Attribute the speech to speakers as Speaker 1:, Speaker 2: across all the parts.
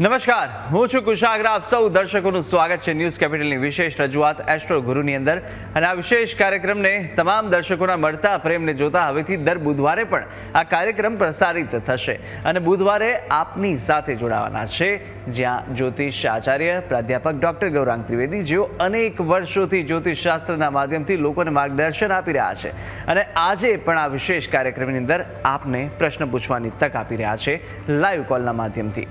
Speaker 1: નમસ્કાર. હું છું કુશાગ્રા. આપ સૌ દર્શકોનું સ્વાગત છે ન્યૂઝ કેપિટલની વિશેષ રજૂઆત એસ્ટ્રો ગુરુની અંદર. અને આ વિશેષ કાર્યક્રમને તમામ દર્શકોના મળતા પ્રેમને જોતા હવેથી દર બુધવારે પણ આ કાર્યક્રમ પ્રસારિત થશે. અને બુધવારે આપની સાથે જોડાવાના છે જ્યાં જ્યોતિષ આચાર્ય પ્રાધ્યાપક ડોક્ટર ગૌરાંગ ત્રિવેદી, જેઓ અનેક વર્ષોથી જ્યોતિષ શાસ્ત્રના માધ્યમથી લોકોને માર્ગદર્શન આપી રહ્યા છે. અને આજે પણ આ વિશેષ કાર્યક્રમની અંદર આપને પ્રશ્ન પૂછવાની તક આપી રહ્યા છે લાઈવ કોલના માધ્યમથી.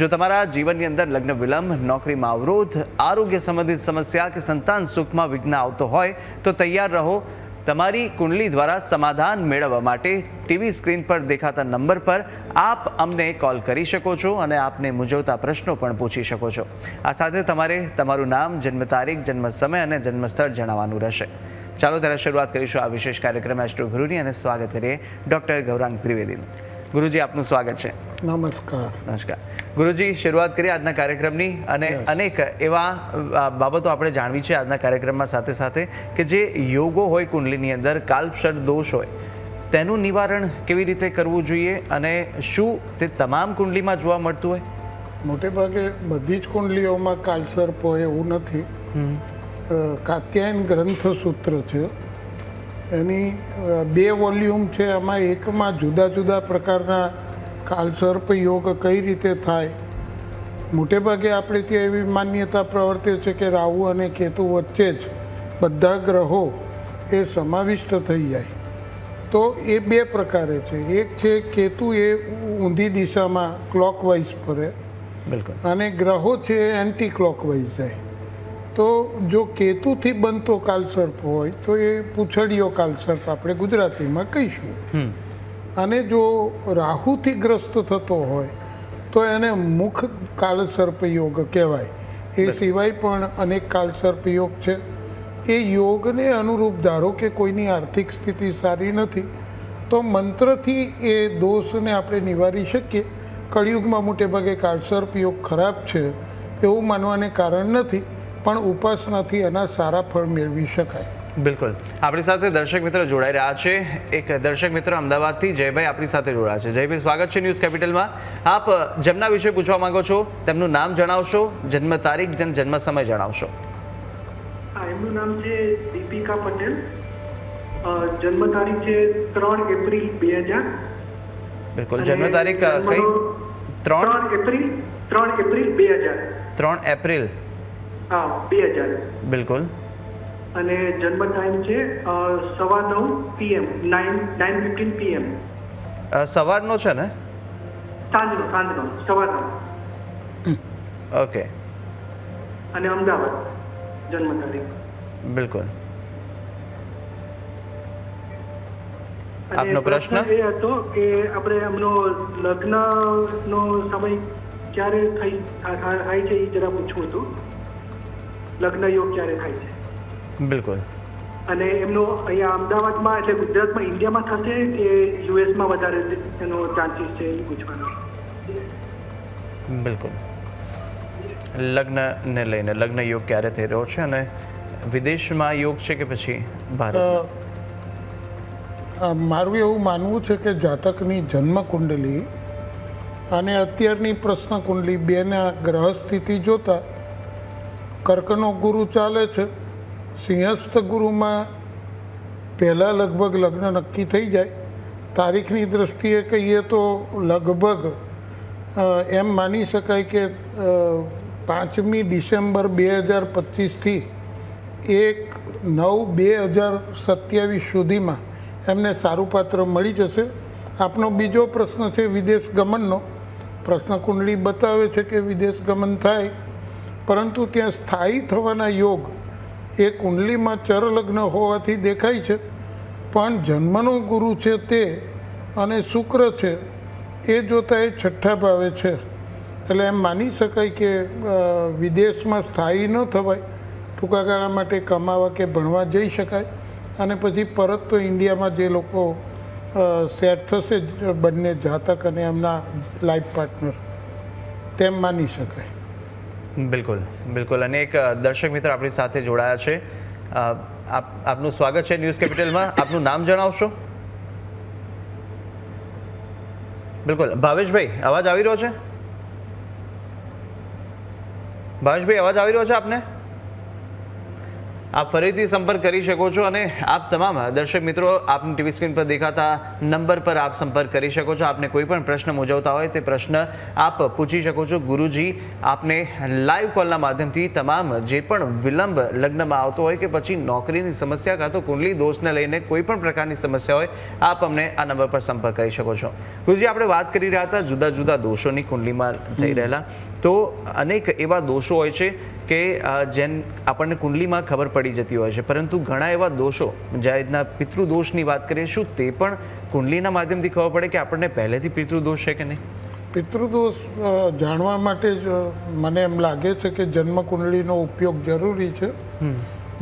Speaker 1: જો તમારા જીવનની અંદર લગ્ન વિલંબ નોકરીમાં અવરોધ આરોગ્ય સંબંધિત સમસ્યા કે સંતાન સુખમાં વિઘ્ન આવતો હોય તો તૈયાર રહો. તમારી કુંડલી દ્વારા સમાધાન મેળવવા માટે ટીવી સ્ક્રીન પર દેખાતા નંબર પર આપ અમને કોલ કરી શકો છો અને આપને મૂંઝવતા પ્રશ્નો પણ પૂછી શકો છો. આ સાથે તમારે તમારું નામ, જન્મ તારીખ, જન્મ સમય અને જન્મ સ્થળ જણાવવાનું રહેશે. ચાલો ત્યારે શરૂઆત કરીશું આ વિશેષ કાર્યક્રમ એસ્ટ્રો ગુરુની અને સ્વાગત કરીએ ડૉક્ટર ગૌરાંગ ત્રિવેદીનું. ગુરુજી આપનું સ્વાગત છે.
Speaker 2: નમસ્કાર.
Speaker 1: નમસ્કાર. ગુરુજી શરૂઆત કરીએ આજના કાર્યક્રમની અને અનેક એવા બાબતો આપણે જાણવી છે આજના કાર્યક્રમમાં સાથે સાથે કે જે યોગો હોય કુંડલીની અંદર કાલ્પસર દોષ હોય તેનું નિવારણ કેવી રીતે કરવું જોઈએ અને શું તે તમામ કુંડલીમાં જોવા મળતું હોય?
Speaker 2: મોટે ભાગે બધી જ કુંડલીઓમાં કાલસર્પ હોય એવું નથી. કાત્યાયન ગ્રંથ સૂત્ર છે. એની બે વોલ્યુમ છે. એમાં એકમાં જુદા જુદા પ્રકારના કાલસર્પ યોગ કઈ રીતે થાય? મોટેભાગે આપણે ત્યાં એવી માન્યતા પ્રવર્તે છે કે રાહુ અને કેતુ વચ્ચે જ બધા ગ્રહો એ સમાવિષ્ટ થઈ જાય. તો એ બે પ્રકારે છે. એક છે કેતુ એ ઊંધી દિશામાં ક્લોકવાઇઝ ફરે
Speaker 1: બિલકુલ.
Speaker 2: અને ગ્રહો છે એન્ટી ક્લોકવાઇઝ જાય. તો જો કેતુથી બનતો કાલસર્પ હોય તો એ પૂંછડીયો કાલસર્પ આપણે ગુજરાતીમાં કહીશું. અને જો રાહુથી ગ્રસ્ત થતો હોય તો એને મુખ કાલસર્પ યોગ કહેવાય. એ સિવાય પણ અનેક કાલસર્પ યોગ છે. એ યોગને અનુરૂપ ધારો કે કોઈની આર્થિક સ્થિતિ સારી નથી તો મંત્રથી એ દોષને આપણે નિવારી શકીએ. કળિયુગમાં મોટે ભાગે કાળસર્પ યોગ ખરાબ છે એવું માનવાને કારણ નથી. પણ ઉપાસનાથી એના સારા ફળ મેળવી શકાય.
Speaker 1: બિલકુલ. આપણી સાથે દર્શક મિત્ર જોડાઈ રહ્યા છે. એક દર્શક મિત્ર અમદાવાદથી જયભાઈ આપણી સાથે જોડાયા છે. જયભાઈ સ્વાગત છે ન્યૂઝ કેપિટલમાં. આપ જેમના વિશે પૂછવા માંગો છો? તેમનું નામ જણાવશો? જન્મ તારીખ જન જન્મ સમય જણાવશો.
Speaker 3: એમનું નામ છે દીપિકા પટેલ. જન્મ તારીખ છે ત્રણ એપ્રિલ બે હજાર.
Speaker 1: બિલકુલ. જન્મ તારીખ કઈ? ત્રણ
Speaker 3: એપ્રિલ ત્રણ એપ્રિલ બે હજાર.
Speaker 1: ત્રણ એપ્રિલ.
Speaker 3: હા બે હજાર.
Speaker 1: બિલકુલ.
Speaker 3: અને જન્મ ટાઈમ છે સવા નવ PM nine nine fifteen
Speaker 1: PM સવારનો છે ને?
Speaker 3: સાંજનો સાંજનો સવારનો
Speaker 1: ઓકે.
Speaker 3: અને અમદાવાદ જન્મ તારીખ.
Speaker 1: બિલકુલ. આપનો પ્રશ્ન?
Speaker 3: એ હતો કે આપણે એમનો લગ્નનો સમય ક્યારે થઈ થાય છે એ જરા પૂછવું હતું. લગ્ન યોગ ક્યારે થાય છે.
Speaker 1: બિલકુલ.
Speaker 3: અને એમનો અહીંયા અમદાવાદમાં એટલે ગુજરાતમાં ઇન્ડિયામાં થશે કે યુએસમાં વધારે એનો ચાન્સીસ છે એ પૂછવાનું.
Speaker 1: બિલકુલ. લગ્નને લઈને લગ્ન યોગ ક્યારે થઈ રહ્યો છે અને વિદેશમાં યોગ છે કે પછી ભારત
Speaker 2: મારું એવું માનવું છે કે જાતકની જન્મ કુંડલી અને અત્યારની પ્રશ્ન કુંડલી બેના ગ્રહ સ્થિતિ જોતા કર્કનો ગુરુ ચાલે છે. સિંહસ્થ ગુરુમાં પહેલાં લગભગ લગ્ન નક્કી થઈ જાય. તારીખની દ્રષ્ટિએ કહીએ તો લગભગ એમ માની શકાય કે પાંચમી ડિસેમ્બર બે હજાર પચીસથી એક નવ બે હજાર સત્યાવીસ સુધીમાં એમને સારું પાત્ર મળી જશે. આપનો બીજો પ્રશ્ન છે વિદેશ ગમનનો. પ્રશ્ન કુંડળી બતાવે છે કે વિદેશ ગમન થાય પરંતુ ત્યાં સ્થાયી થવાના યોગ એ કુંડલીમાં ચરલગ્ન હોવાથી દેખાય છે. પણ જન્મનો ગુરુ છે તે અને શુક્ર છે એ જોતાં એ છઠ્ઠા ભાવે છે. એટલે એમ માની શકાય કે વિદેશમાં સ્થાયી ન થવાય ટૂંકા ગાળા માટે કમાવા કે ભણવા જઈ શકાય અને પછી પરત તો ઇન્ડિયામાં જે લોકો સેટ થશે બંને જાતક અને એમના લાઈફ પાર્ટનર, તેમ માની શકાય.
Speaker 1: બિલકુલ બિલકુલ. અને એક દર્શક મિત્ર આપણી સાથે જોડાયા છે. આપ, આપનું સ્વાગત છે ન્યૂઝ કેપિટલમાં. આપનું નામ જણાવશો? બિલકુલ. ભાવેશભાઈ, અવાજ આવી રહ્યો છે? ભાવેશભાઈ, અવાજ આવી રહ્યો છે આપને? આપ ફરીથી સંપર્ક કરી શકો છો અને આપ તમામ દર્શક મિત્રો આપની ટીવી સ્ક્રીન પર દેખાતા નંબર પર આપ સંપર્ક કરી શકો છો. આપને કોઈ પણ પ્રશ્ન મૂંઝવતા હોય તે પ્રશ્ન આપ પૂછી શકો છો. ગુરુજી, આપને લાઈવ કોલના માધ્યમથી તમામ જે પણ વિલંબ લગ્નમાં આવતો હોય કે પછી નોકરીની સમસ્યા કાં તો કુંડલી દોષને લઈને કોઈ પણ પ્રકારની સમસ્યા હોય, આપ અમને આ નંબર પર સંપર્ક કરી શકો છો. ગુરુજી, આપણે વાત કરી રહ્યા હતા જુદા જુદા દોષોની કુંડલીમાં થઈ રહેલા. તો અનેક એવા દોષો હોય છે કે જેમ આપણને કુંડલીમાં ખબર પડી જતી હોય છે. પરંતુ ઘણા એવા દોષો જ્યાં રીતના પિતૃદોષની વાત કરીએ શું તે પણ કુંડલીના માધ્યમથી ખબર પડે કે આપણને પહેલેથી પિતૃદોષ છે કે નહીં?
Speaker 2: પિતૃદોષ જાણવા માટે જ મને એમ લાગે છે કે જન્મ કુંડળીનો ઉપયોગ જરૂરી છે.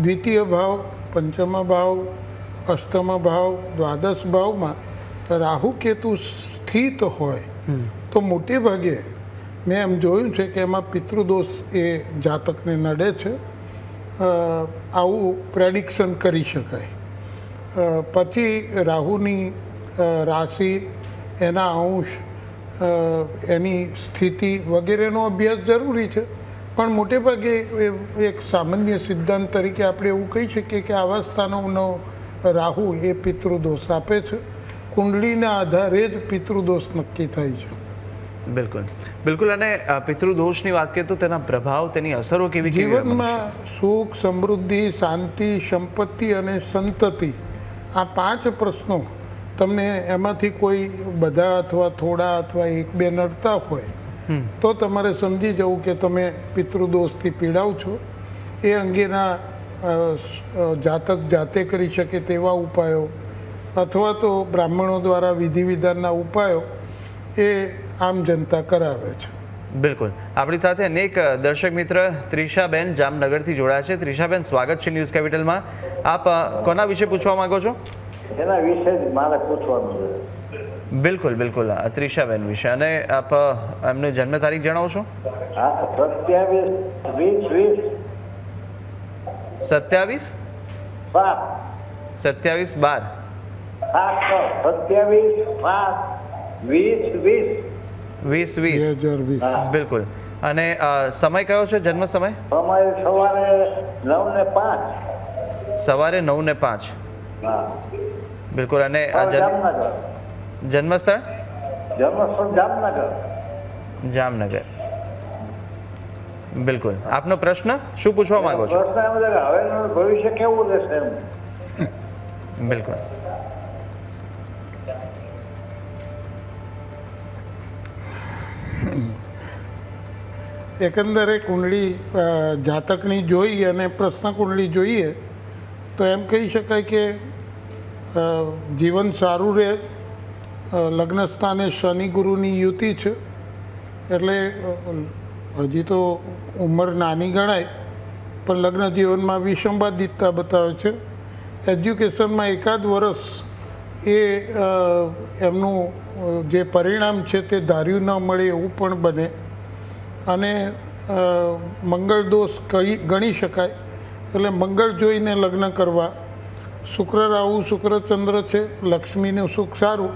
Speaker 2: દ્વિતીય ભાવ પંચમ ભાવ અષ્ટમ ભાવ દ્વાદશ ભાવમાં રાહુ કેતુ સ્થિત હોય તો મોટે ભાગે મેં એમ જોયું છે કે એમાં પિતૃદોષ એ જાતકને નડે છે. આવું પ્રેડિક્શન કરી શકાય. પછી રાહુની રાશિ, એના અંશ એની સ્થિતિ વગેરેનો અભ્યાસ જરૂરી છે. પણ મોટે ભાગે એ- એક સામાન્ય સિદ્ધાંત તરીકે આપણે એવું કહી શકીએ કે આવા સ્થાનોનો રાહુ એ પિતૃદોષ આપે છે. કુંડલીના આધારે જ પિતૃદોષ નક્કી થાય છે.
Speaker 1: બિલકુલ. બિલકુલ અને પિતૃદોષની વાત કરીએ તો તેના પ્રભાવ તેની અસરો કેવી
Speaker 2: જીવનમાં સુખ સમૃદ્ધિ શાંતિ સંપત્તિ અને સંતતિ આ પાંચ પ્રશ્નો તમને એમાંથી કોઈ બધા અથવા થોડા અથવા એક બે નડતા હોય તો તમારે સમજી જવું કે તમે પિતૃદોષથી પીડાવ છો. એ અંગેના જાતક જાતે કરી શકે તેવા ઉપાયો અથવા તો બ્રાહ્મણો દ્વારા વિધિ વિધાનના ઉપાયો એ આમ જનતા કરાવે છે.
Speaker 1: બિલકુલ. આપણી સાથે અનેક દર્શક મિત્ર ત્રિષાબેન જામનગરથી જોડાયા છે. ત્રિષાબેન સ્વાગત છે ન્યૂઝ કેપિટલમાં. આપ કોના વિશે પૂછવા માંગો છો?
Speaker 4: એના વિશે જ મારે પૂછવાનું છે.
Speaker 1: બિલકુલ બિલકુલ. ત્રિષાબેન વિશે. અને આપ એમને જન્મ તારીખ જણાવશો
Speaker 4: હા સત્યાવીસ વીસ વીસ.
Speaker 1: સત્યાવીસ? બાર.
Speaker 4: સત્યાવીસ બાર. વીસ વીસ.
Speaker 1: વીસ વીસ.
Speaker 2: હજાર વીસ.
Speaker 1: બિલકુલ. અને સમય કયો છે? જન્મ સમય?
Speaker 4: અમારે સવારે નવ ને પાંચ.
Speaker 1: સવારે નવ ને પાંચ.
Speaker 4: હા.
Speaker 1: બિલકુલ. અને આ જન્મ
Speaker 4: સ્થળ જામનગર.
Speaker 1: જામનગર. બિલકુલ. આપનો પ્રશ્ન? શું પૂછવા માંગો છો?
Speaker 4: પ્રશ્ન એમ છે કે હવેનું ભવિષ્ય કેવું રહેશે એમ?
Speaker 1: બિલકુલ.
Speaker 2: એકંદરે કુંડળી જાતકની જોઈ અને પ્રશ્ન કુંડળી જોઈએ, તો એમ કહી શકાય કે જીવન સારું રહે. લગ્ન સ્થાને શનિ ગુરુની યુતિ છે. એટલે હજી તો ઉંમર નાની ગણાય, પણ લગ્ન જીવનમાં વિસંવાદિતતા બતાવે છે. એજ્યુકેશનમાં એકાદ વર્ષ એ એમનું જે પરિણામ છે તે ધાર્યું ન મળે એવું પણ બને. અને મંગળ દોષ કહી ગણી શકાય. એટલે મંગળ જોઈને લગ્ન કરવા. શુક્ર રાહુ શુક્રચંદ્ર છે લક્ષ્મીનું સુખ સારું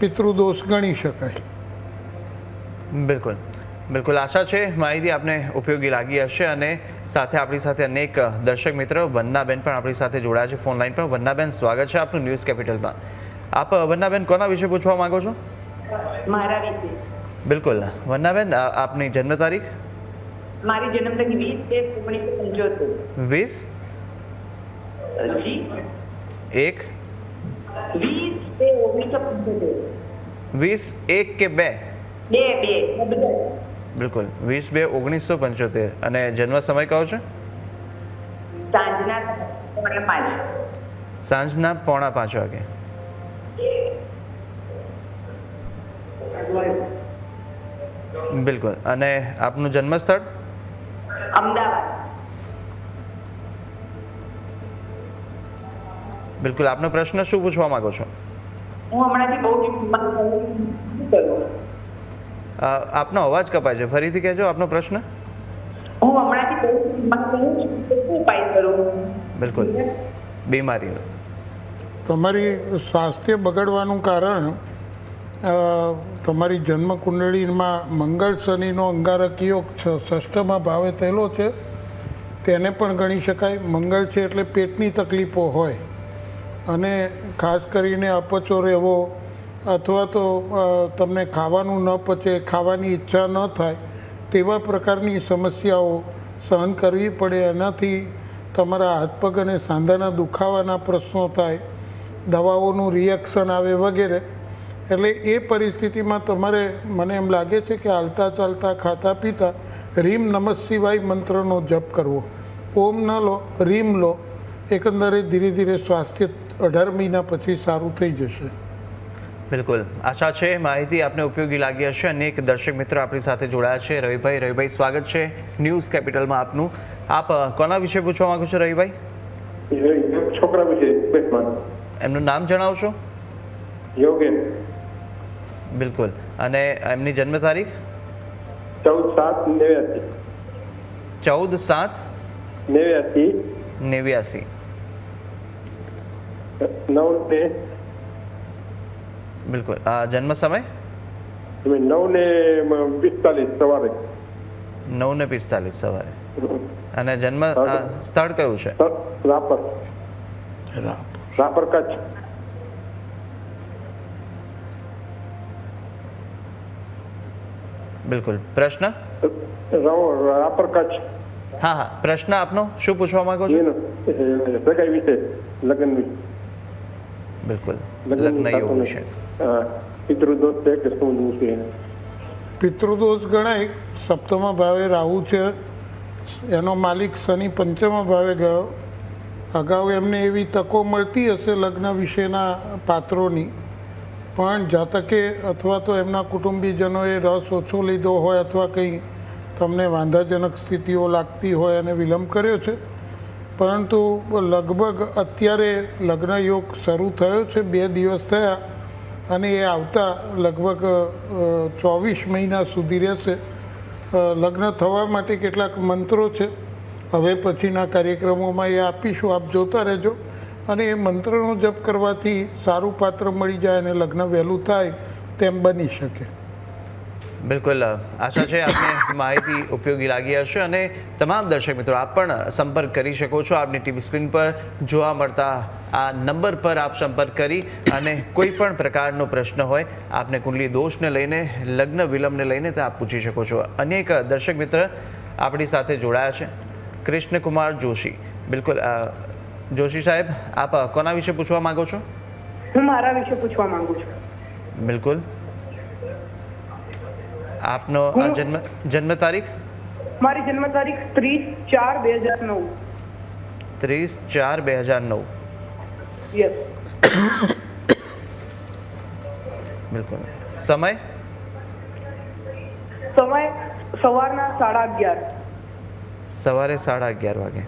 Speaker 2: પિતૃદોષ ગણી શકાય.
Speaker 1: બિલકુલ. બિલકુલ આશા છે માહિતી આપને ઉપયોગી લાગી હશે અને સાથે આપણી સાથે અનેક દર્શક મિત્ર વંદનાબેન પણ આપણી સાથે જોડાયા છે ફોન લાઈન પર. વંદનાબેન સ્વાગત છે આપનું ન્યૂઝ કેપિટલમાં આપ વંદનાબેન કોના વિશે પૂછવા માંગો છો?
Speaker 5: મારા વિશે.
Speaker 1: બિલકુલ. વંદનાબેન આપની જન્મ તારીખ?
Speaker 5: મારી જન્મ તારીખ વીસ એક ઓગણીસો પંચોતેર.
Speaker 1: વીસ? એક?
Speaker 5: વીસ
Speaker 1: એક કે બે? બિલકુલ. વીસ બે ઓગણીસો પંચોતેર. અને જન્મ સમય કયો છે?
Speaker 5: સાંજના પોણા પાંચ.
Speaker 1: સાંજના પોણા પાંચ વાગે. બિલકુલ. અને આપનું જન્મસ્થળ?
Speaker 5: અમદાવાદ.
Speaker 1: બિલકુલ. આપનો પ્રશ્ન શું પૂછવા માંગો છો?
Speaker 5: હું હમણાંથી બહુ
Speaker 1: આપનો અવાજ કપાય છે. ફરીથી કહેજો આપનો પ્રશ્ન.
Speaker 5: હું હમણાંથી બહુ કરું.
Speaker 1: બિલકુલ. બીમારીનો
Speaker 2: તમારી સ્વાસ્થ્ય બગડવાનું કારણ તમારી જન્મ કુંડળીમાં મંગળ શનિનો અંગારક યોગ ષષ્ઠમાં ભાવે થયેલો છે, તેને પણ ગણી શકાય. મંગળ છે એટલે પેટની તકલીફો હોય. અને ખાસ કરીને અપચો રહેવો અથવા તો તમને ખાવાનું ન પચે, ખાવાની ઈચ્છા ન થાય, તેવા પ્રકારની સમસ્યાઓ સહન કરવી પડે. એનાથી તમારા હાથ પગ અને સાંધાના દુખાવાના પ્રશ્નો થાય, દવાઓનું રિએક્શન આવે વગેરે. એટલે એ પરિસ્થિતિમાં તમારે મને એમ લાગે છે કે હાલતા ચાલતા ખાતા પીતા રીમ નમઃ શિવાય મંત્રનો જપ કરવો. ઓમ ન લો રીમ લો. એકંદરે ધીરે ધીરે સ્વાસ્થ્ય અઢાર મહિના પછી સારું થઈ જશે.
Speaker 1: બિલકુલ. આશા છે માહિતી આપને ઉપયોગી લાગી હશે. અનેક દર્શક મિત્ર આપણી સાથે જોડાયા છે. રવિભાઈ રવિભાઈ સ્વાગત છે ન્યૂઝ કેપિટલમાં આપનું. આપ કોના વિશે પૂછવા માંગો છો રવિભાઈ?
Speaker 4: છોકરા વિશે
Speaker 1: એમનું નામ જણાવશો?
Speaker 4: યોગેશ
Speaker 1: બિલકુલ. અને એમની જન્મ તારીખ?
Speaker 4: ચૌદ સાત નેવ્યાસી.
Speaker 1: ચૌદ સાત
Speaker 4: નેવ્યાસી.
Speaker 1: નેવ્યાસી.
Speaker 4: નવ ને
Speaker 1: બિલકુલ. આ જન્મ સમય?
Speaker 4: નવ ને પિસ્તાલીસ સવારે.
Speaker 1: નવ ને પિસ્તાલીસ સવારે. અને જન્મ સ્થળ? કયું છે?
Speaker 4: રાપર. રાપર કચ્છ.
Speaker 1: બિલકુલ. પ્રશ્ન?
Speaker 4: રાવ- રાપર કચ્છ
Speaker 1: હા હા. પ્રશ્ન આપનો? શું પૂછવા માંગો છો?
Speaker 4: સગાઈ વિશે લગ્ન વિશે
Speaker 1: બિલકુલ. લગ્ન યોગ વિશે
Speaker 4: પિતૃદોષ છે કે શું છે
Speaker 2: પિતૃદોષ ગણાય. સપ્તમા ભાવે રાહુ છે. એનો માલિક શનિ પંચમા ભાવે ગયો. અગાઉ એમને એવી તકો મળતી હશે લગ્ન વિશેના પાત્રોની. પણ જાતકે અથવા તો એમના કુટુંબીજનોએ રસ ઓછો લીધો હોય અથવા કંઈ તમને વાંધાજનક સ્થિતિઓ લાગતી હોય અને વિલંબ કર્યો છે? પરંતુ લગભગ અત્યારે લગ્ન યોગ શરૂ થયો છે, બે દિવસ થયા અને એ આવતા લગભગ ચોવીસ મહિના સુધી રહેશે. લગ્ન થવા માટે કેટલાક મંત્રો છે. હવે પછીના કાર્યક્રમોમાં એ આપીશું. આપ જોતા રહેજો. અને એ મંત્રનો જપ કરવાથી સારું પાત્ર મળી જાય અને લગ્ન વહેલું થાય, તેમ બની શકે.
Speaker 1: બિલકુલ. આશા છે આપને માહિતી ઉપયોગી લાગી હશે અને તમામ દર્શક મિત્રો, આપ પણ સંપર્ક કરી શકો છો આપની ટીવી સ્ક્રીન પર. જોવા મળતા આ નંબર પર આપ સંપર્ક કરી અને કોઈ પણ પ્રકારનો પ્રશ્ન હોય, આપને કુંડલી દોષને લઈને, લગ્ન વિલંબને લઈને તે આપ પૂછી શકો છો. અનેક દર્શક મિત્ર આપણી સાથે જોડાયા છે, કૃષ્ણકુમાર જોશી. બિલકુલ જોશી સાહેબ આપ કોના વિશે પૂછવા માંગો છો?
Speaker 5: હું મારા વિશે પૂછવા માંગુ છું.
Speaker 1: બિલકુલ. આપનો જન્મ જન્મ તારીખ?
Speaker 5: મારી જન્મ તારીખ ત્રીસ ચાર બે હજાર નવ.
Speaker 1: ત્રીસ ચાર બે હજાર નવ.
Speaker 5: યસ
Speaker 1: બિલકુલ. સમય?
Speaker 5: સમય સવારના સાડા અગિયાર.
Speaker 1: સવારે સાડા અગિયાર વાગે.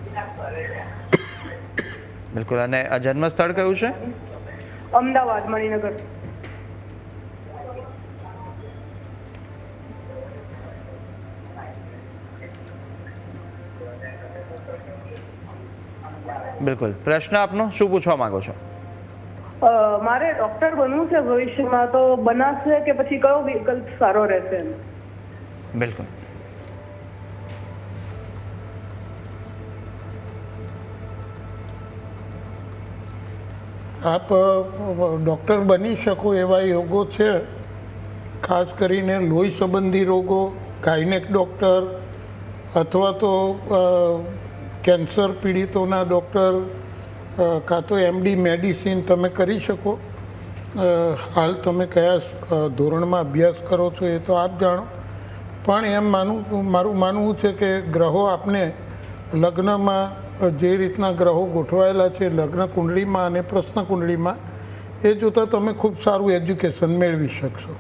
Speaker 1: બિલકુલ. અને આ જન્મ સ્થળ કયું છે?
Speaker 5: અમદાવાદ મણિનગર.
Speaker 1: બિલકુલ. પ્રશ્ન આપનો શું પૂછવા માંગો છો?
Speaker 5: મારે ડોક્ટર બનવું છે ભવિષ્યમાં તો બનાશે કે પછી કયો વિકલ્પ સારો રહેશે
Speaker 1: બિલકુલ.
Speaker 2: આપ ડૉક્ટર બની શકો એવા યોગો છે? ખાસ કરીને લોહી સંબંધી રોગો, ગાયનેક ડૉક્ટર, અથવા તો કેન્સર પીડિતોના ડૉક્ટર કાં તો એમડી મેડિસિન તમે કરી શકો. હાલ તમે કયા ધોરણમાં અભ્યાસ કરો છો એ તો આપ જાણો. પણ એમ માનું, મારું માનવું છે કે ગ્રહો આપને લગ્નમાં જે રીતના ગ્રહો ગોઠવાયેલા છે, લગ્ન કુંડળીમાં અને પ્રશ્ન કુંડળીમાં, એ જોતાં તમે ખૂબ સારું એજ્યુકેશન મેળવી શકશો.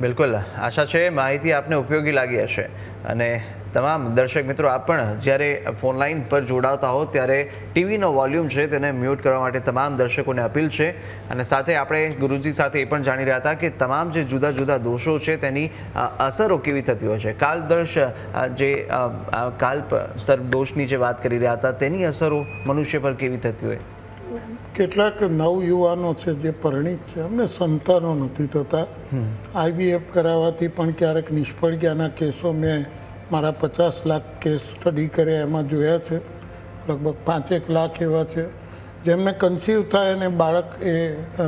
Speaker 1: બિલકુલ. આશા છે માહિતી આપને ઉપયોગી લાગી હશે. અને તમામ દર્શક મિત્રો આપ પણ જ્યારે ફોન લાઈન પર જોડાતા હો ત્યારે ટીવીનો વોલ્યુમ છે તેને મ્યુટ કરવા માટે તમામ દર્શકોને અપીલ છે. અને સાથે આપણે ગુરુજી સાથે એ પણ જાણી રહ્યા હતા કે તમામ જે જુદા જુદા દોષો છે તેની અસરો કેવી થતી હોય છે. કાલદર્શ અ, જે કાલ સર્પદોષની જે વાત કરી રહ્યા હતા તેની અસરો મનુષ્ય પર કેવી થતી હોય?
Speaker 2: કેટલાક નવયુવાનો છે જે પરિણીત છે અમને સંતાનો નથી થતા. આઈવીએફ કરાવવાથી પણ ક્યારેક નિષ્ફળ ગયાના કેસો મેં મારા પચાસ લાખ કેસ સ્ટડી કર્યા એમાં જોયા છે. લગભગ પાંચેક લાખ એવા છે. જેમને કન્સીવ થાય અને બાળક એ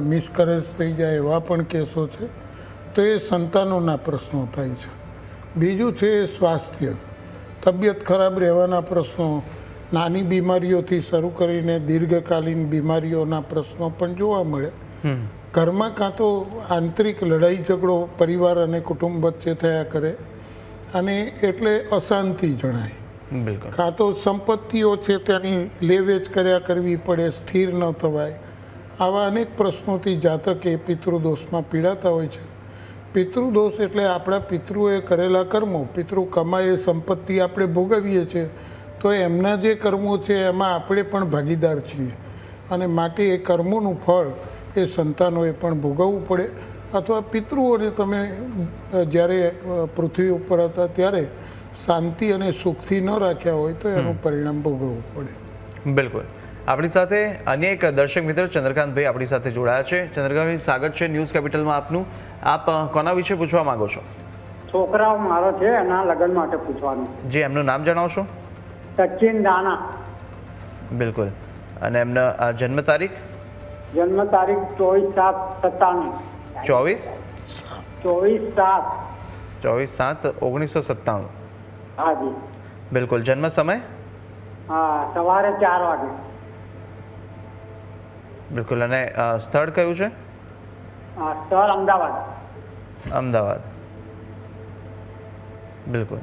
Speaker 2: મિસકરેજ થઈ જાય એવા પણ કેસો છે તો એ સંતાનોના પ્રશ્નો થાય છે. બીજું છે એ સ્વાસ્થ્ય. તબિયત ખરાબ રહેવાના પ્રશ્નો નાની બીમારીઓથી શરૂ કરીને દીર્ઘકાલીન બીમારીઓના પ્રશ્નો પણ જોવા મળે. ઘરમાં કાં તો આંતરિક લડાઈ ઝઘડો પરિવાર અને કુટુંબ વચ્ચે થયા કરે અને એટલે અશાંતિ જણાય.
Speaker 1: બિલકુલ.
Speaker 2: કાં તો સંપત્તિઓ છે તેની લેવેચ કર્યા કરવી પડે સ્થિર ન થવાય. આવા અનેક પ્રશ્નોથી જાતક એ પિતૃદોષમાં પીડાતા હોય છે. પિતૃદોષ એટલે આપણા પિતૃએ કરેલા કર્મો. પિતૃ કમાય એ સંપત્તિ આપણે ભોગવીએ છીએ તો એમના જે કર્મો છે એમાં આપણે પણ ભાગીદાર છીએ. અને માટે એ કર્મોનું ફળ એ સંતાનોએ પણ ભોગવવું પડે. અથવા પિતૃઓને તમે જ્યારે પૃથ્વી ઉપર હતા ત્યારે શાંતિ અને સુખથી ન રાખ્યા હોય તો એનું પરિણામ ભોગવવું પડે.
Speaker 1: બિલકુલ. આપણી સાથે અન્ય એક દર્શક મિત્ર ચંદ્રકાંતભાઈ આપણી સાથે જોડાયા છે. ચંદ્રકાંતભાઈ સ્વાગત છે ન્યૂઝ કેપિટલમાં આપનું. આપ કોના વિશે પૂછવા માંગો છો?
Speaker 6: છોકરાઓ મારો છે એના લગ્ન માટે પૂછવાનું.
Speaker 1: જે એમનું નામ જણાવશો?
Speaker 6: સચિન દાના.
Speaker 1: બિલકુલ. અને એમનો જન્મ તારીખ?
Speaker 6: જન્મ તારીખ ચોવીસ સાત સત્તાણું.
Speaker 1: ચોવીસ?
Speaker 6: ચોવીસ સાત.
Speaker 1: ચોવીસ સાત ઓગણીસો સત્તાણું.
Speaker 6: હા જી.
Speaker 1: બિલકુલ. જન્મ સમય?
Speaker 6: હા સવારે ચાર વાગે.
Speaker 1: બિલકુલ. અને સ્થળ કયું છે?
Speaker 6: સ્થળ અમદાવાદ.
Speaker 1: અમદાવાદ. બિલકુલ.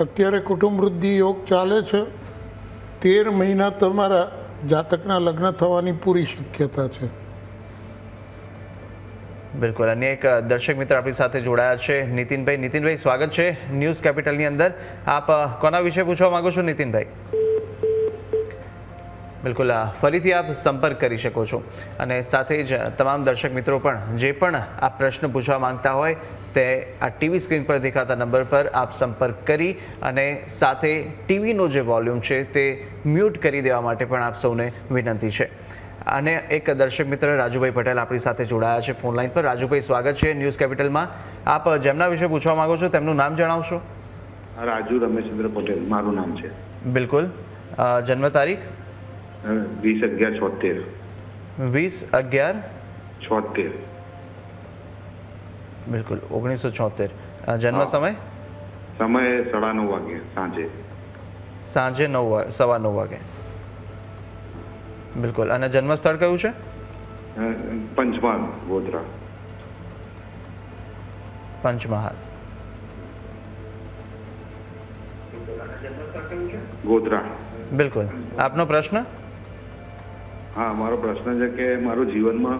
Speaker 2: અત્યારે કુટુંબ વૃદ્ધિ યોગ ચાલે છે. તેર મહિના તમારા જાતકના લગ્ન થવાની પૂરી શક્યતા છે.
Speaker 1: બિલકુલ. અને એક દર્શક મિત્ર આપણી સાથે જોડાયા છે. નીતિનભાઈ નીતિનભાઈ સ્વાગત છે ન્યૂઝ કેપિટલની અંદર. આપ કોના વિશે પૂછવા માંગો છો નીતિનભાઈ? બિલકુલ ફરીથી આપ સંપર્ક કરી શકો છો. અને સાથે જ તમામ દર્શક મિત્રો પણ જે પણ આ પ્રશ્ન પૂછવા માંગતા હોય તે આ ટીવી સ્ક્રીન પર દેખાતા નંબર પર આપ સંપર્ક કરી અને સાથે ટીવીનો જે વોલ્યુમ છે તે મ્યુટ કરી દેવા માટે પણ આપ સૌને વિનંતી છે. અને એક દર્શક મિત્ર રાજુભાઈ પટેલ આપણી સાથે જોડાયા છે ફોન લાઈન પર. રાજુભાઈ સ્વાગત છે ન્યૂઝ કેપિટલમાં. આપ જેમના વિશે પૂછવા માંગો છો તેમનું નામ જણાવશો?
Speaker 7: રાજુ રમેશચંદ્ર પટેલ મારું નામ છે.
Speaker 1: બિલકુલ. જન્મ તારીખ?
Speaker 7: વીસ અગિયાર છોતેર.
Speaker 1: વીસ અગિયાર?
Speaker 7: છોતેર.
Speaker 1: બિલકુલ ઓગણીસો છોતેર. જન્મ સમય?
Speaker 7: સમય સાડા નવ વાગે સાંજે.
Speaker 1: સાંજે નવ સવા નવ વાગે. બિલકુલ અને જન્મ સ્થળ કયું છે?
Speaker 7: પંચમહાલ ગોધરા.
Speaker 1: પંચમહાલ.
Speaker 7: ગોધરા.
Speaker 1: બિલકુલ. આપનો પ્રશ્ન?
Speaker 7: હા મારો પ્રશ્ન છે કે મારું જીવનમાં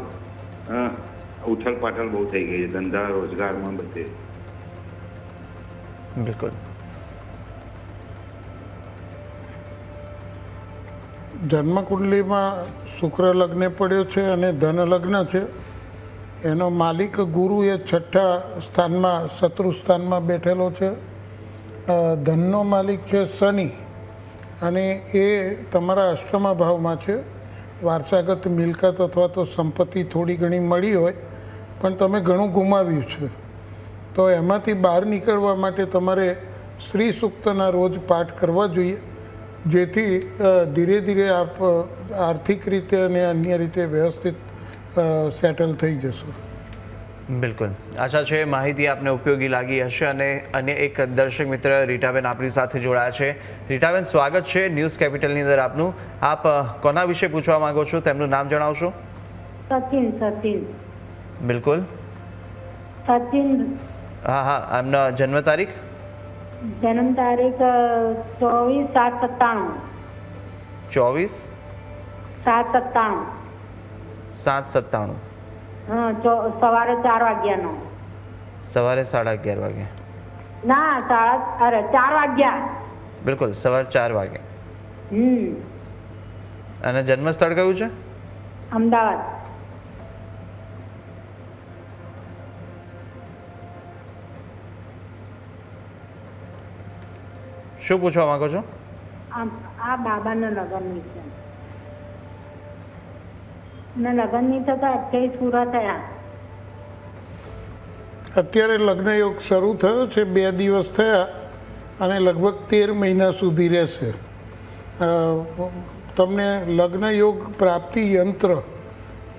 Speaker 7: ઉથલ પાથલ બહુ થઈ ગઈ છે ધંધા રોજગારમાં બધે.
Speaker 1: બિલકુલ.
Speaker 2: જન્મકુંડલીમાં શુક્ર લગ્ને પડ્યો છે અને ધન લગ્ન છે. એનો માલિક ગુરુ એ છઠ્ઠા સ્થાનમાં શત્રુ સ્થાનમાં બેઠેલો છે. ધનનો માલિક છે શનિ અને એ તમારા અષ્ટમા ભાવમાં છે. વારસાગત મિલકત અથવા તો સંપત્તિ થોડી ઘણી મળી હોય પણ તમે ઘણું ગુમાવ્યું છે. તો એમાંથી બહાર નીકળવા માટે તમારે શ્રી સૂક્તના રોજ પાઠ કરવા જોઈએ. જેથી ધીરે ધીરે આપ આર્થિક રીતે અને અન્ય રીતે વ્યવસ્થિત સેટલ થઈ જશો.
Speaker 1: બિલકુલ. આશા છે માહિતી આપને ઉપયોગી લાગી હશે અને અન્ય એક દર્શક મિત્ર રીટાબેન આપણી સાથે જોડાયા છે. રીટાબેન સ્વાગત છે ન્યૂઝ કેપિટલની અંદર આપનું. આપ કોના વિશે પૂછવા માંગો છો? તેમનું નામ જણાવશો?
Speaker 8: સચિન સચિન.
Speaker 1: બિલકુલ. હા હા એમનો જન્મ તારીખ?
Speaker 8: જન્મ તારીખ ચોવીસ સાત સત્તાણું.
Speaker 1: ચોવીસ?
Speaker 8: સાત સત્તાણું.
Speaker 1: સાત સત્તાણું.
Speaker 8: સવારે ચાર વાગ્યાનો.
Speaker 1: સવારે સાડા અગિયાર વાગે.
Speaker 8: ના સાડા અરે ચાર વાગ્યા.
Speaker 1: બિલકુલ સવારે ચાર વાગે.
Speaker 8: હમ.
Speaker 1: અને જન્મસ્થળ કયું છે?
Speaker 8: અમદાવાદ.
Speaker 1: શું પૂછવા માંગો છો?
Speaker 8: આ આ બાબાના લગ્નની છે. ને લગ્ન નહીં થતા અઠ્યાવીસ પૂરા થયા.
Speaker 2: અત્યારે લગ્ન યોગ શરૂ થયો છે બે દિવસ થયા અને લગભગ તેર મહિના સુધી રહેશે. તમને લગ્ન યોગ પ્રાપ્તિ યંત્ર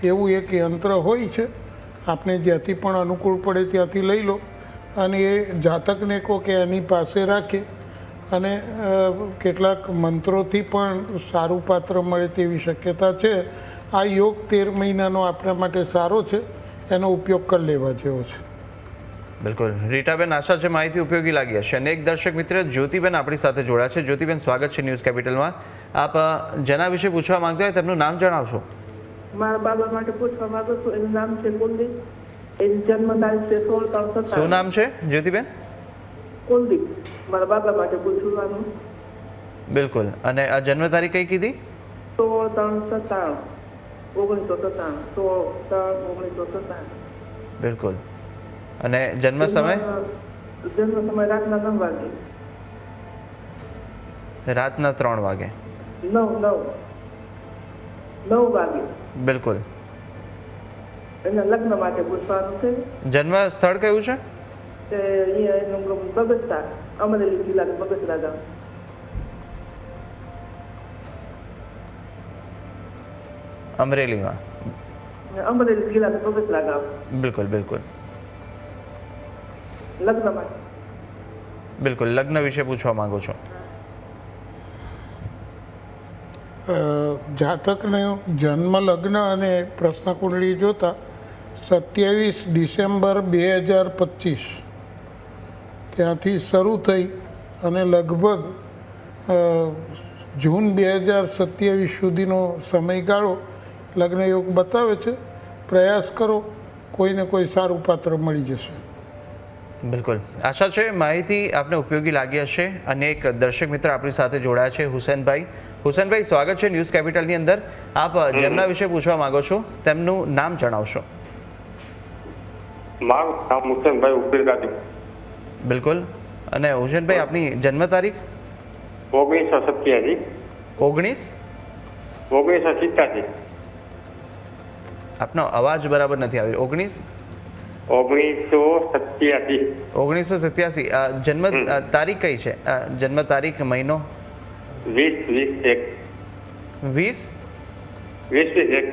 Speaker 2: એવું એક યંત્ર હોય છે આપને જ્યાંથી પણ અનુકૂળ પડે ત્યાંથી લઈ લો અને એ જાતકને કહો કે એની પાસે રાખે અને કેટલાક મંત્રોથી પણ સારું પાત્ર મળે તેવી શક્યતા છે. આ યોગ તેર મહિનાનો આપણા માટે સારો છે. એનો ઉપયોગ કરી લેવા જેવો છે.
Speaker 1: બિલકુલ. રીટાબેન આશા છે માહિતી ઉપયોગી લાગી હશે. અને એક દર્શક મિત્ર જ્યોતિબેન આપણી સાથે જોડાયા છે. જ્યોતિબેન સ્વાગત છે ન્યૂઝ કેપિટલમાં. આપ જેના વિશે પૂછવા માંગતા હોય તેમનું નામ જણાવશો.
Speaker 5: મારા બાબા માટે પૂછવા માંગુ છું. એનું નામ છે કુલદીપ. એની જન્મ તારીખ છે સોળ
Speaker 1: શું નામ છે જ્યોતિબેન?
Speaker 5: કુલદીપ મારા બાબા માટે પૂછવાનું.
Speaker 1: બિલકુલ. અને આ જન્મ તારીખ કઈ કીધી?
Speaker 5: સોળ ત્રણ સત્તાણું. ઓગણીસો સત્તાણું. સોળ ત્રણ ઓગણીસો સત્તાણું.
Speaker 1: બિલકુલ. અને જન્મ સમય?
Speaker 5: જન્મ સમય રાતના ત્રણ વાગે.
Speaker 1: રાતના ત્રણ વાગે.
Speaker 5: નવ નવ. નવ વાગે.
Speaker 1: બિલકુલ.
Speaker 5: એના લગ્ન માટે પૂછવાનું છે.
Speaker 1: જન્મ સ્થળ કયું છે?
Speaker 5: તે અહીંયા એનું બગસરા અમરેલી જિલ્લાનું બગસરા ગામ
Speaker 1: અમરેલીમાં
Speaker 5: અમરેલી જિલ્લાનું બગસરા ગામ
Speaker 1: બિલકુલ બિલકુલ
Speaker 5: લગ્નમાં
Speaker 1: બિલકુલ લગ્ન વિશે પૂછવા માંગુ છું
Speaker 2: જાતકને જન્મ લગ્ન અને પ્રશ્ન કુંડળી જોતા સત્યાવીસ ડિસેમ્બર બે હજાર પચીસ ત્યાંથી શરૂ થઈ અને લગભગ જૂન બે હજાર સત્યાવીસ સુધીનો સમયગાળો લગ્નયોગ બતાવે છે. પ્રયાસ કરો કોઈને કોઈ સારું પાત્ર મળી જશે.
Speaker 1: બિલકુલ. આશા છે માહિતી આપને ઉપયોગી લાગી હશે. અને એક દર્શક મિત્ર આપણી સાથે જોડાયા છે હુસેનભાઈ. હુસેનભાઈ સ્વાગત છે ન્યૂઝ કેપિટલની અંદર. આપ જેમના વિશે પૂછવા માંગો છો તેમનું નામ જણાવશો.
Speaker 9: મારું નામ હુસેનભાઈ ઉપીર ગાદી
Speaker 1: બિલકુલ. અને હુસેનભાઈ આપની જન્મ તારીખ?
Speaker 9: ઓગણીસો સત્યાસી
Speaker 1: ઓગણીસ?
Speaker 9: ઓગણીસો સિત્યાસી
Speaker 1: આપનો અવાજ બરાબર નથી આવ્યો ઓગણીસ?
Speaker 9: ઓગણીસો સત્યાસી.
Speaker 1: ઓગણીસો સત્યાસી. જન્મ તારીખ કઈ છે? જન્મ તારીખ મહિનો?
Speaker 9: વીસ વીસ એક.
Speaker 1: વીસ?
Speaker 9: વીસ વીસ એક.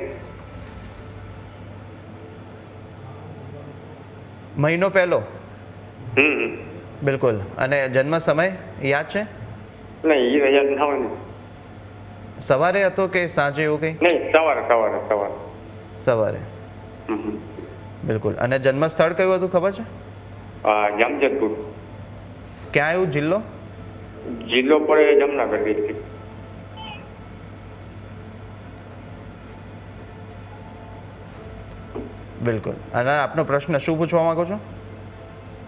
Speaker 1: મહિનો પહેલો?
Speaker 9: હમ.
Speaker 1: બિલકુલ. અને જન્મ સમય યાદ છે?
Speaker 9: નહીં એ યાદ ના હોય
Speaker 1: સવારે હતો કે સાંજે એવું કંઈ?
Speaker 9: નહીં સવારે સવારે સવારે.
Speaker 1: સવારે. બિલકુલ. અને જન્મ સ્થળ કયું હતું ખબર છે?
Speaker 9: આ જામજતપુર.
Speaker 1: ક્યાં આવ્યું જિલ્લો?
Speaker 9: જિલ્લો પડે જામનગર ડિસ્ટ્રિક્ટ
Speaker 1: બિલકુલ. અને આપનો પ્રશ્ન શું પૂછવા માંગો છો?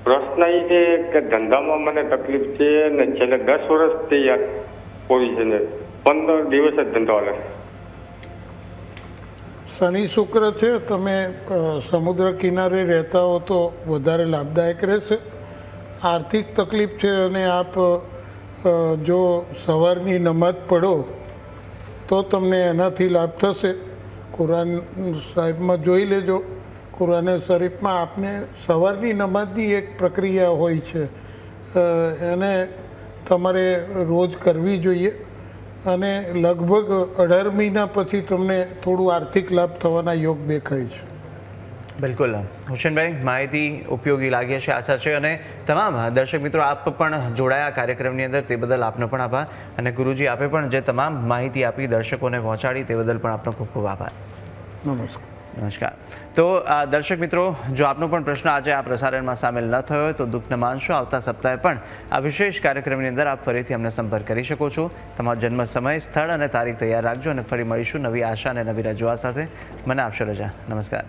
Speaker 9: પ્રશ્ન એ છે કે ધંધામાં મને તકલીફ છે ને છેલ્લે દસ વર્ષથી આ છે પંદર દિવસ જ ધંધો હાલે
Speaker 2: શનિ શુક્ર છે, તમે સમુદ્ર કિનારે રહેતા હો તો વધારે લાભદાયક રહેશે. આર્થિક તકલીફ છે અને આપ જો સવારની નમાજ પઢો, તો તમને એનાથી લાભ થશે. કુરાન સાહેબમાં જોઈ લેજો. કુરાને શરીફમાં આપને સવારની નમાજની એક પ્રક્રિયા હોય છે. એને તમારે રોજ કરવી જોઈએ અને લગભગ અઢાર મહિના પછી તમને થોડું આર્થિક લાભ થવાના યોગ દેખાય છે.
Speaker 1: બિલકુલ. હુસેનભાઈ માહિતી ઉપયોગી લાગે છે આશા છે અને તમામ દર્શક મિત્રો આપ પણ જોડાયા કાર્યક્રમની અંદર તે બદલ આપનો પણ આભાર અને ગુરુજી આપે પણ જે તમામ માહિતી આપી દર્શકોને પહોંચાડી તે બદલ પણ આપનો ખૂબ ખૂબ આભાર.
Speaker 2: નમસ્કાર.
Speaker 1: નમસ્કાર. તો દર્શક મિત્રો, જો આપનો પણ પ્રશ્ન આજે આ પ્રસારણમાં સામેલ ન થયો હોય, તો દુઃખ ન માનશો. આવતા સપ્તાહે પણ આ વિશેષ કાર્યક્રમની અંદર આપ ફરીથી અમને સંપર્ક કરી શકો છો. તમારો જન્મ સમય, સ્થળ અને તારીખ તૈયાર રાખજો અને ફરી મળીશું નવી આશા અને નવી રજૂઆત સાથે. મને આપશો રજા. નમસ્કાર.